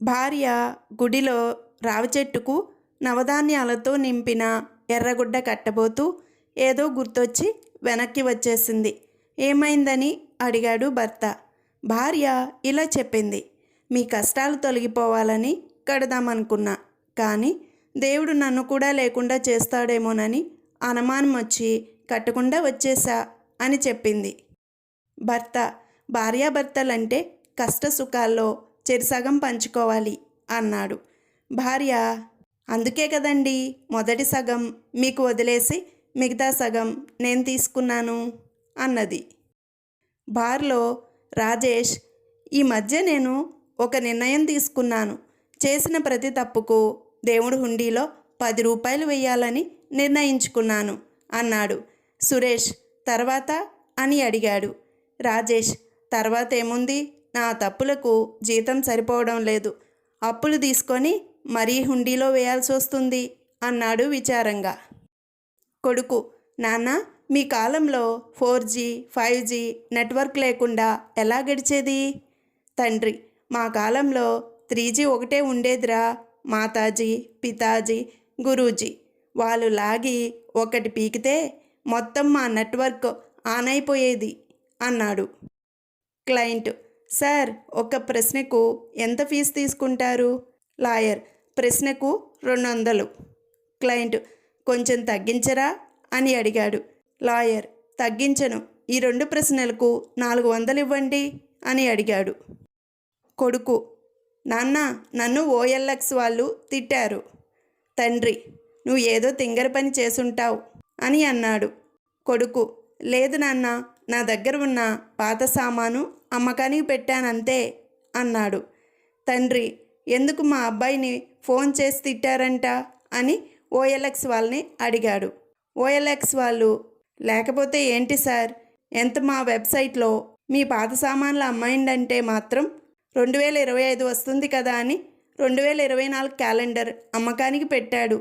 భార్య గుడిలో రావి చెట్టుకు నవధాన్యాలతో నింపిన ఎర్రగుడ్డ కట్టబోతూ ఏదో గుర్తొచ్చి వెనక్కి వచ్చేసింది. ఏమైందని అడిగాడు భర్త. భార్య ఇలా చెప్పింది మీ కష్టాలు తొలగిపోవాలని కడదామనుకున్నా కానీ దేవుడు నన్ను కూడా లేకుండా చేస్తాడేమోనని అనుమానం వచ్చి కట్టకుండా వచ్చేసా అని చెప్పింది. భర్త భార్యాభర్తలంటే కష్ట సుఖాల్లో చెరిసగం పంచుకోవాలి అన్నాడు. భార్య అందుకే కదండి మొదటి సగం మీకు వదిలేసి మిగతా సగం నేను తీసుకున్నాను అన్నది. బార్లో రాజేష్ ఈ మధ్య నేను ఒక నిర్ణయం తీసుకున్నాను. చేసిన ప్రతి తప్పుకు దేవుడు హుండీలో పది రూపాయలు వేయాలని నిర్ణయించుకున్నాను అన్నాడు. సురేష్ తర్వాత అని అడిగాడు. రాజేష్ తర్వాత ఏముంది? నా తప్పులకు జీతం సరిపోవడం లేదు. అప్పులు తీసుకొని మరీ హుండీలో వేయాల్సి వస్తుంది అన్నాడు విచారంగా. కొడుకు నాన్న మీ కాలంలో four G five G network లేకుండా ఎలా గడిచేది? తండ్రి మా కాలంలో త్రీ జీ ఒకటే ఉండేదిరా మాతాజీ పితాజీ గురూజీ. వాళ్ళు లాగి ఒకటి పీకితే మొత్తం మా నెట్వర్క్ ఆన్ అయిపోయేది అన్నాడు క్లయింట్. సార్ ఒక ప్రశ్నకు ఎంత ఫీజు తీసుకుంటారు? లాయర్ ప్రశ్నకు రెండు వందలు క్లయింట్ కొంచెం తగ్గించరా? అని అడిగాడు. లాయర్ తగ్గించను. ఈ రెండు ప్రశ్నలకు నాలుగు వందలు ఇవ్వండి అని అడిగాడు. కొడుకు నాన్న నన్ను ఓఎల్ఎక్స్ వాళ్ళు తిట్టారు. తండ్రి నువ్వు ఏదో తింగర పని చేసుంటావు అని అన్నాడు. కొడుకు లేదు నాన్న నా దగ్గర ఉన్న పాత సామాను అమ్మకానికి పెట్టానంతే అన్నాడు. తండ్రి ఎందుకు మా అబ్బాయిని ఫోన్ చేసి తిట్టారంట? అని ఓఎల్ఎక్స్ వాళ్ళని అడిగాడు. ఓఎల్ఎక్స్ వాళ్ళు లేకపోతే ఏంటి సార్? ఎంత మా వెబ్సైట్లో మీ పాత సామాన్లు అమ్మాయిందంటే మాత్రం రెండు వేల ఇరవై ఐదు వస్తుంది కదా అని రెండు వేల ఇరవై నాలుగు క్యాలెండర్ అమ్మకానికి పెట్టాడు.